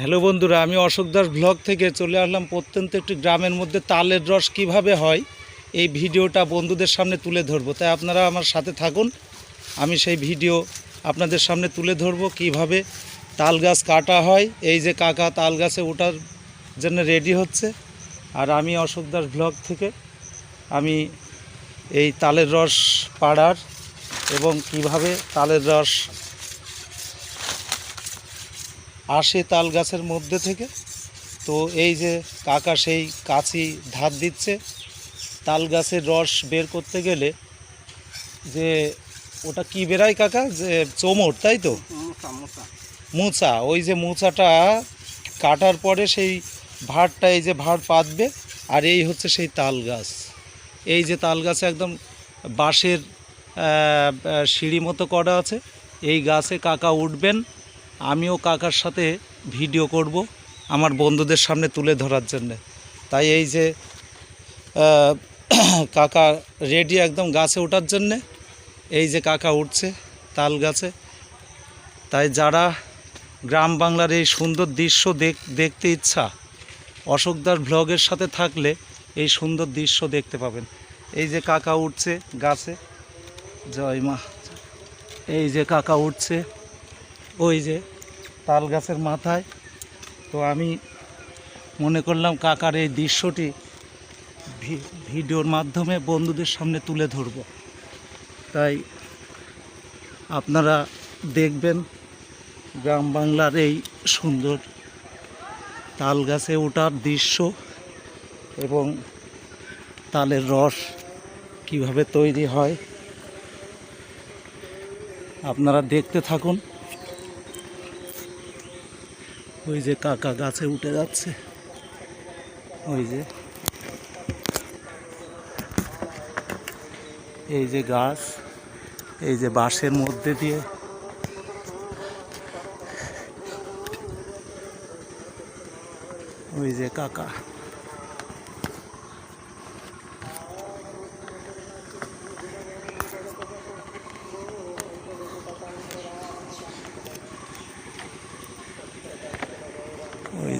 Hello বন্ধুরা, আমি Ashok Das blog থেকে চলে আসলাম প্রত্যন্ত একটি গ্রামের মধ্যে তালের রস কীভাবে হয়, এই ভিডিওটা বন্ধুদের সামনে তুলে ধরবো। তাই আপনারা আমার সাথে থাকুন, আমি সেই ভিডিও আপনাদের সামনে তুলে ধরবো কীভাবে তাল গাছ কাটা হয়, এই যে কাকা তাল গাছে ওঠার জন্য রেডি হচ্ছে। আর আমি অশোক দাস ব্লগ থেকে, আমি এই তালের রস পাড়ার এবং কীভাবে তালের রস আসে তাল গাছের মধ্যে থেকে। তো এই যে কাকা সেই কাছি ধার দিচ্ছে তাল গাছের রস বের করতে গেলে যে ওটা কি বেরায় কাকা? যে চোমর তাই তো? মোচা ওই যে মোচাটা কাটার পরে সেই ভাড়টা এই যে ভাড় পাতবে আর এই হচ্ছে সেই তাল গাছ। এই যে তাল গাছে একদম বাঁশের সিঁড়ি মতো করা আছে এই গাছে কাকা উঠবেন আমিও কাকার সাথে ভিডিও করব আমার বন্ধুদের সামনে তুলে ধরার জন্য। তাই এই যে কাকা রেডি একদম গাছে ওঠার জন্যে, এই যে কাকা উঠছে তাল গাছে। তাই যারা গ্রাম বাংলার এই সুন্দর দৃশ্য দেখ, দেখতে ইচ্ছা, অশোকদার ব্লগের সাথে থাকলে এই সুন্দর দৃশ্য দেখতে পাবেন। এই যে কাকা উঠছে গাছে, জয় মা। এই যে কাকা উঠছে। ওই যে তাল গাছের মাথায়। তো আমি মনে করলাম, কাকার এই দৃশ্যটি ভিডিওর মাধ্যমে বন্ধুদের সামনে তুলে ধরব। তাই আপনারা দেখবেন, গ্রাম বাংলার এই সুন্দর তাল গাছে ওঠার দৃশ্য এবং তালের রস কীভাবে তৈরি হয়। আপনারা দেখতে থাকুন। ওই যে কাকা গাছে উঠে যাচ্ছে। ওই যে। এই যে গাছ, এই যে বাঁশের মধ্যে দিয়ে। ওই যে কাকা।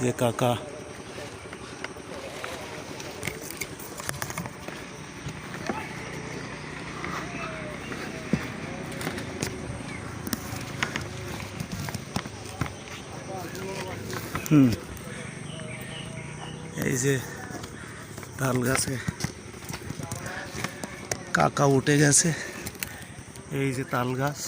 ওই যে কাকা হুম এই যে তাল গাছে কাকা উঠে গেছে এই যে তাল গাছ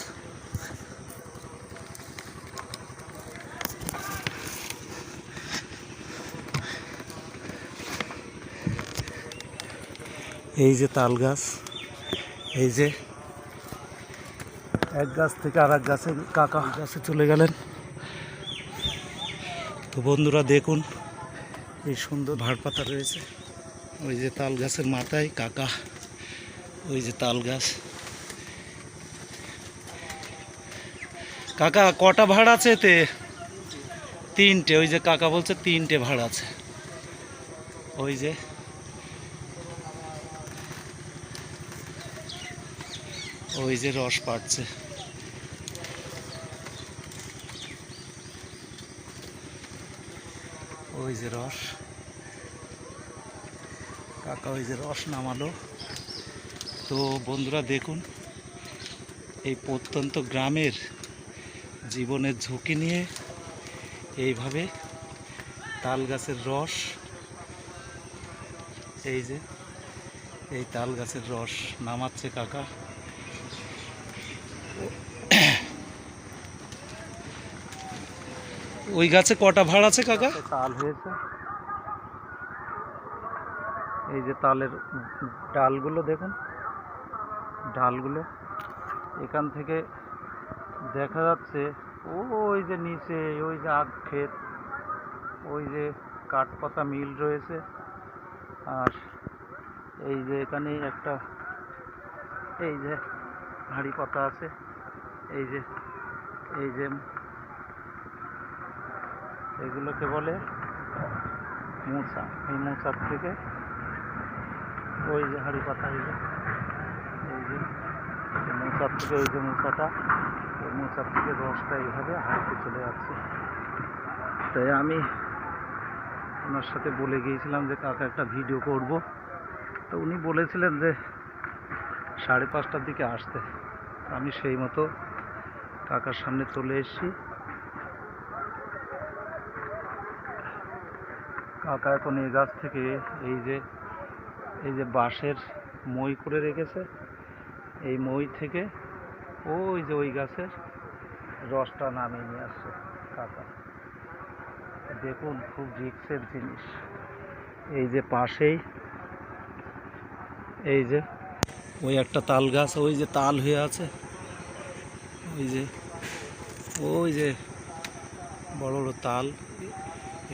এই যে তাল গাছ, এই যে এক গাছ থেকে আর এক গাছে কাকা গাছে চলে গেলেন। তো বন্ধুরা দেখুন, এই সুন্দর ভাড় পাতা রয়েছে। ওই যে তাল গাছের মাথায় কাকা, ওই যে তাল গাছ। কাকা, কটা ভাড় আছে এতে? তিনটে, ওই যে কাকা বলছে তিনটে ভাড় আছে। ওই যে ওই যে রস পাচ্ছে ওই যে রস। কাকা ওই যে রস নামালো। তো বন্ধুরা দেখুন, এই প্রত্যন্ত গ্রামের জীবনের ঝুঁকি নিয়ে এইভাবে তাল গাছের রস, এই যে, এই তাল গাছের রস নামাচ্ছে কাকা। ওই গাছে কটা ভাড় আছে, কাকা? তাল হয়েছে। এই যে তালের ডালগুলো দেখুন। ডালগুলো এখান থেকে দেখা যাচ্ছে, ওই যে নিচে, ওই যে আখ ক্ষেত, ওই যে কাঠপাতা মিল রয়েছে। আর এই যে এখানে একটা, এই যে হাঁড়ি পাতা আছে, এই যে এই যে এগুলোকে বলে মোচা এই মোচার থেকে ওই যে হাড়ি পাতা এই যে এই যে এই মোচার থেকে ওই যে মোচাটা ওই মোচার থেকে রসটা এইভাবে হাঁড়িতে চলে যাচ্ছে। তাই আমি ওনার সাথে বলে গিয়েছিলাম যে কাকা একটা ভিডিও করব। তো উনি বলেছিলেন যে সাড়ে পাঁচটার দিকে আসতে। আমি সেই মতো কাকার সামনে চলে এসেছি। কাকা এখন এই গাছ থেকে এই যে এই যে বাঁশের মই করে রেখেছে, এই মই থেকে ওই যে ওই গাছের রসটা নামিয়ে নিয়ে আসছে কাকা। দেখুন, খুব রিক্সের জিনিস। এই যে পাশেই, এই যে ওই একটা তাল গাছ, ওই যে তাল হয়ে আছে, ওই যে ওই যে বড় বড় তাল,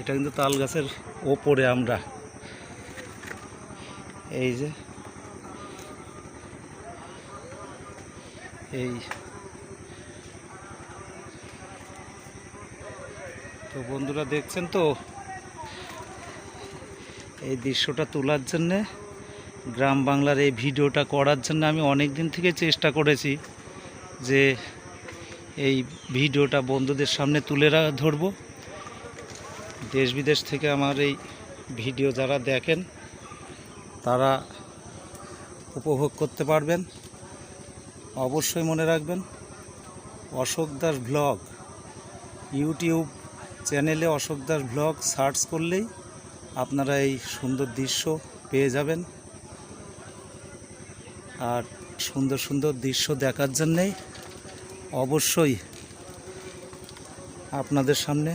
এটা কিন্তু তাল গাছের ওপরে আমরা। এই যে। এই। তো বন্ধুরা দেখছেন তো? এই দৃশ্যটা তোলার জন্যে, গ্রাম বাংলার এই ভিডিওটা করার জন্য আমি অনেক দিন থেকে চেষ্টা করেছি যে এই ভিডিওটা বন্ধুদের সামনে তুলে ধরবো। দেশ বিদেশ থেকে আমার এই ভিডিও যারা দেখেন, তারা উপভোগ করতে পারবেন। অবশ্যই মনে রাখবেন, অশোক দাস ব্লগ, ইউটিউব চ্যানেলে অশোক দাস ব্লগ সার্চ করলেই আপনারা এই সুন্দর দৃশ্য পেয়ে যাবেন। আর সুন্দর সুন্দর দৃশ্য দেখার জন্যেই অবশ্যই আপনাদের সামনে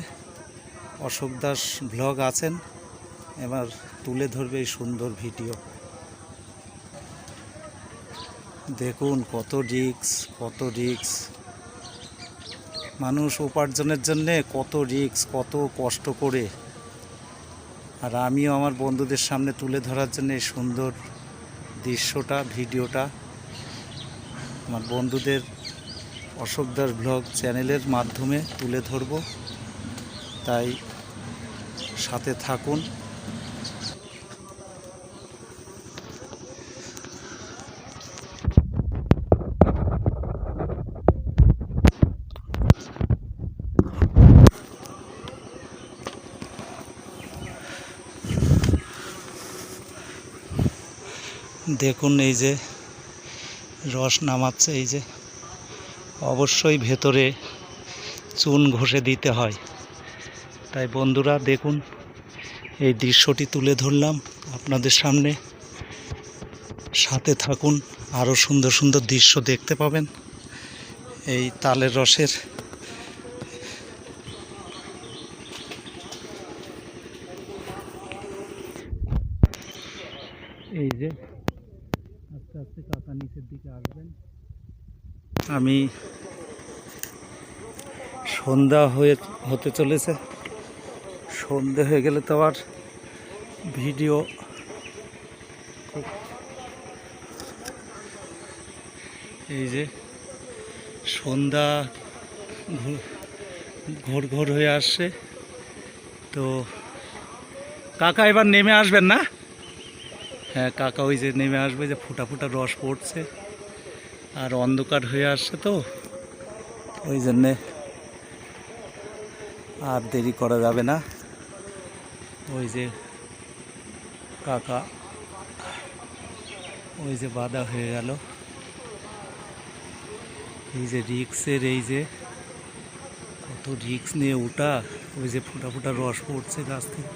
অশোক দাস ব্লগ আছেন, এবার তুলে ধরবে এই সুন্দর ভিডিও। দেখুন কত রিক্স কত রিক্স। মানুষ উপার্জনের জন্যে কত রিক্স, কত কষ্ট করে। আর আমিও আমার বন্ধুদের সামনে তুলে ধরার জন্য এই সুন্দর দৃশ্যটা, ভিডিওটা। আমার বন্ধুদের অশোক দাস ব্লগ চ্যানেলের মাধ্যমে তুলে ধরব। তাই সাথে থাকুন। দেখুন এই যে রস নামাচ্ছে, এই যে। অবশ্যই ভেতরে চুন ঘষে দিতে হয়। তাই বন্ধুরা, দেখুন, এই দৃশ্যটি তুলে ধরলাম আপনাদের সামনে। সাথে থাকুন আরও সুন্দর সুন্দর দৃশ্য দেখতে পাবেন। এই তালের রসের এই যে, আস্তে আস্তে কাকা নিচের দিকে আসবেন। আমি সন্ধ্যা হয়ে, হতে চলেছে। সন্ধে হয়ে গেলে তো আবার ভিডিও এই যে সন্ধ্যা ঘোর ঘোর হয়ে আসছে। তো কাকা এবার নেমে আসবেন না? হ্যাঁ কাকা ওই যে নেমে আসবে যে ফুটা ফুটা রস পড়ছে। আর অন্ধকার হয়ে আসছে তো। ওই জন্যে আর দেরি করা যাবে না। ওই যে কাকা, ওই যে বাধা হয়ে গেল। এই যে রিক্সের, এই যে কত রিক্স নিয়ে ওটা ওই যে ফুটা ফুটা রস পড়ছে গাছ থেকে।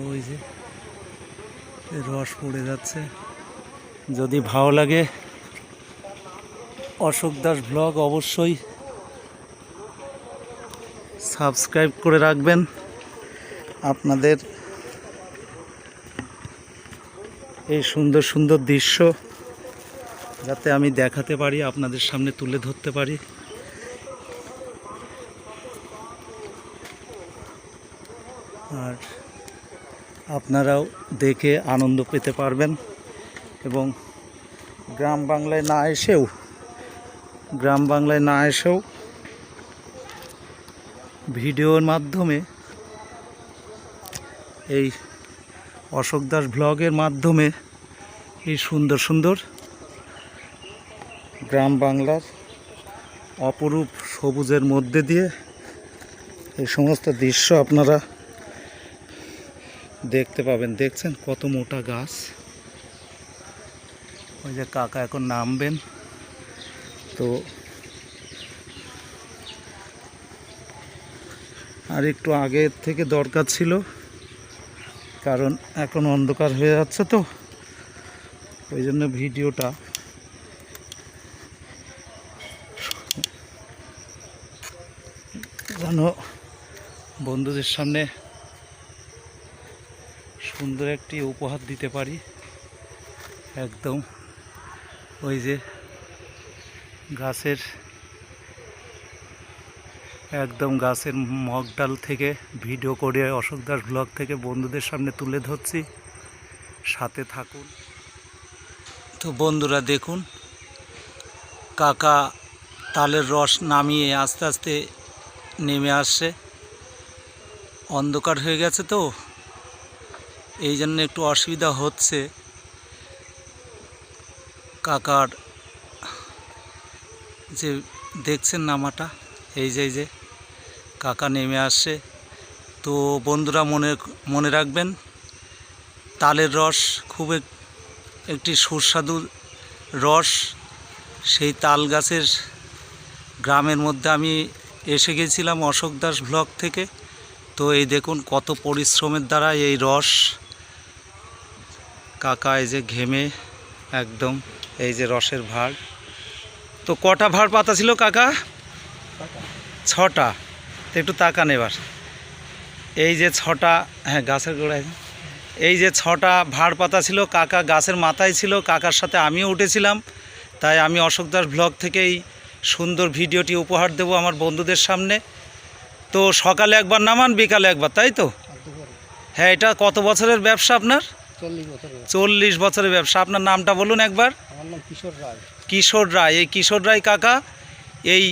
ওই যে রস পড়ে যাচ্ছে। যদি ভালো লাগে অশোক দাস ব্লগ অবশ্যই সাবস্ক্রাইব করে রাখবেন। আপনাদের এই সুন্দর সুন্দর দৃশ্য যাতে আমি দেখাতে পারি, আপনাদের সামনে তুলে ধরতে পারি। আর আপনারাও দেখে আনন্দ পেতে পারবেন এবং গ্রাম বাংলায় না এসেও, গ্রাম বাংলায় না এসেও ভিডিওর মাধ্যমে এই অশোক দাস ব্লগের মাধ্যমে এই সুন্দর সুন্দর গ্রাম বাংলার অপরূপ সবুজের মধ্যে দিয়ে এই সমস্ত দৃশ্য আপনারা দেখতে পাবেন। দেখছেন কত মোটা গাছ? ওই যে কাকা এখন নামবেন। তো আর একটু আগে থেকে দরকার ছিল, কারণ এখন অন্ধকার হয়ে যাচ্ছে তো, ওই জন্য ভিডিওটা যেন বন্ধুদের সামনে সুন্দর একটি উপহার দিতে পারি। একদম ওই যে গাছের একদম গাছের মগডাল থেকে ভিডিও করে অশোক দাস ব্লগ থেকে বন্ধুদের সামনে তুলে ধরছি। সাথে থাকুন। তো বন্ধুরা দেখুন, কাকা তালের রস নামিয়ে আস্তে আস্তে নেমে আসছে। অন্ধকার হয়ে গেছে তো, এই জন্য একটু অসুবিধা হচ্ছে। কাকার যে দেখছেন নামাটা, এই যে এই যে। কাকা নেমে আসছে। তো বন্ধুরা মনে মনে রাখবেন তালের রস খুব এক- একটি সুস্বাদু রস। সেই তাল গাছের গ্রামের মধ্যে আমি এসে গেছিলাম অশোক দাস ব্লক থেকে। তো এই দেখুন কত পরিশ্রমের দ্বারা এই রস কাকা এই যে ঘেমে একদম এই যে রসের ভাড় তো কটা ভাড় পাতা ছিল কাকা? ছটা। তো একটু তাকান এবার। এই যে ছটা হ্যাঁ গাছের গোড়ায় এই যে ছটা ভাড় পাতা ছিল কাকা গাছের মাথায় ছিল কাকার সাথে আমিও উঠেছিলাম। তাই আমি অশোক দাস ব্লগ থেকে এই সুন্দর ভিডিওটি উপহার দেব আমার বন্ধুদের সামনে। তো সকালে একবার নামান বিকালে একবার তাই তো? হ্যাঁ এটা কত বছরের ব্যবসা আপনার? চল্লিশ বছরের ব্যবসা। আপনার নামটা বলুন একবার। কিশোর রায়। কিশোর রায়। এই কিশোর রায় কাকা এই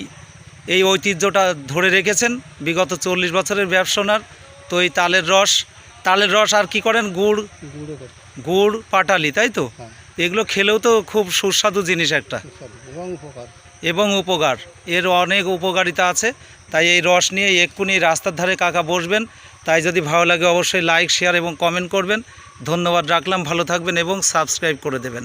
এই ঐতিহ্যটা ধরে রেখেছেন বিগত চল্লিশ বছরের ব্যবসানার তো এই তালের রস তালের রস আর কি করেন? গুড়। গুড় পাটালি তাই তো? হ্যাঁ। এগুলো খেলেও তো খুব সুস্বাদু জিনিস একটা। এবং উপকার। এবং উপকার। এর অনেক উপকারিতা আছে। তাই এই রস নিয়ে এক্ষুনি রাস্তার ধারে কাকা বসবেন। তাই যদি ভালো লাগে অবশ্যই লাইক শেয়ার এবং কমেন্ট করবেন। ধন্যবাদ রাখলাম ভালো থাকবেন এবং সাবস্ক্রাইব করে দেবেন।